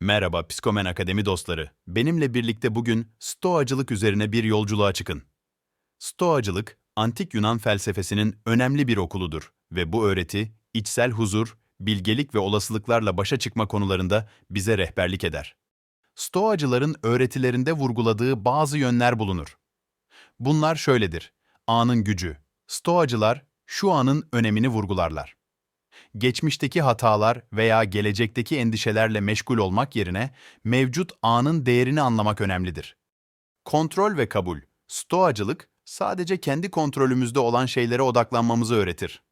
Merhaba Psikomen Akademi dostları. Benimle birlikte bugün Stoacılık üzerine bir yolculuğa çıkın. Stoacılık, antik Yunan felsefesinin önemli bir okuludur ve bu öğreti içsel huzur, bilgelik ve olasılıklarla başa çıkma konularında bize rehberlik eder. Stoacıların öğretilerinde vurguladığı bazı yönler bulunur. Bunlar şöyledir. Anın gücü. Stoacılar şu anın önemini vurgularlar geçmişteki hatalar veya gelecekteki endişelerle meşgul olmak yerine mevcut anın değerini anlamak önemlidir. Kontrol ve kabul. Stoacılık sadece kendi kontrolümüzde olan şeylere odaklanmamızı öğretir.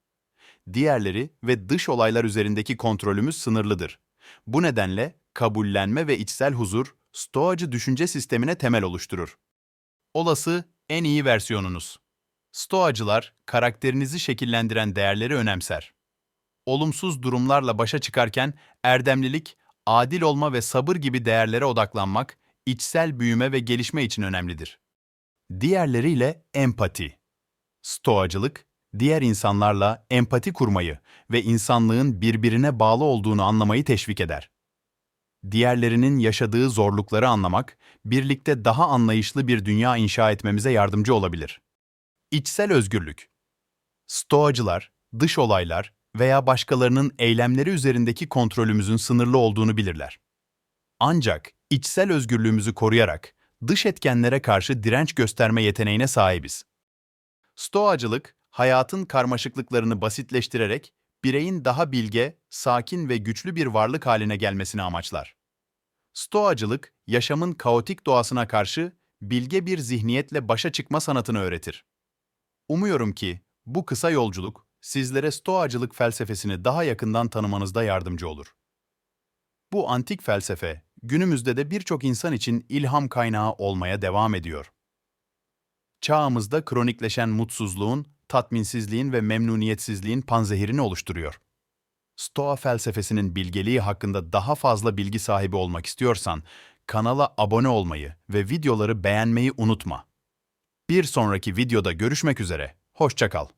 Diğerleri ve dış olaylar üzerindeki kontrolümüz sınırlıdır. Bu nedenle kabullenme ve içsel huzur Stoacı düşünce sistemine temel oluşturur. Olası en iyi versiyonunuz. Stoacılar karakterinizi şekillendiren değerleri önemser olumsuz durumlarla başa çıkarken erdemlilik, adil olma ve sabır gibi değerlere odaklanmak, içsel büyüme ve gelişme için önemlidir. Diğerleriyle empati. Stoacılık, diğer insanlarla empati kurmayı ve insanlığın birbirine bağlı olduğunu anlamayı teşvik eder. Diğerlerinin yaşadığı zorlukları anlamak, birlikte daha anlayışlı bir dünya inşa etmemize yardımcı olabilir. İçsel özgürlük. Stoacılar, dış olaylar, veya başkalarının eylemleri üzerindeki kontrolümüzün sınırlı olduğunu bilirler. Ancak içsel özgürlüğümüzü koruyarak dış etkenlere karşı direnç gösterme yeteneğine sahibiz. Stoacılık, hayatın karmaşıklıklarını basitleştirerek bireyin daha bilge, sakin ve güçlü bir varlık haline gelmesini amaçlar. Stoacılık, yaşamın kaotik doğasına karşı bilge bir zihniyetle başa çıkma sanatını öğretir. Umuyorum ki bu kısa yolculuk sizlere Stoacılık felsefesini daha yakından tanımanızda yardımcı olur. Bu antik felsefe, günümüzde de birçok insan için ilham kaynağı olmaya devam ediyor. Çağımızda kronikleşen mutsuzluğun, tatminsizliğin ve memnuniyetsizliğin panzehirini oluşturuyor. Stoa felsefesinin bilgeliği hakkında daha fazla bilgi sahibi olmak istiyorsan, kanala abone olmayı ve videoları beğenmeyi unutma. Bir sonraki videoda görüşmek üzere, hoşçakal.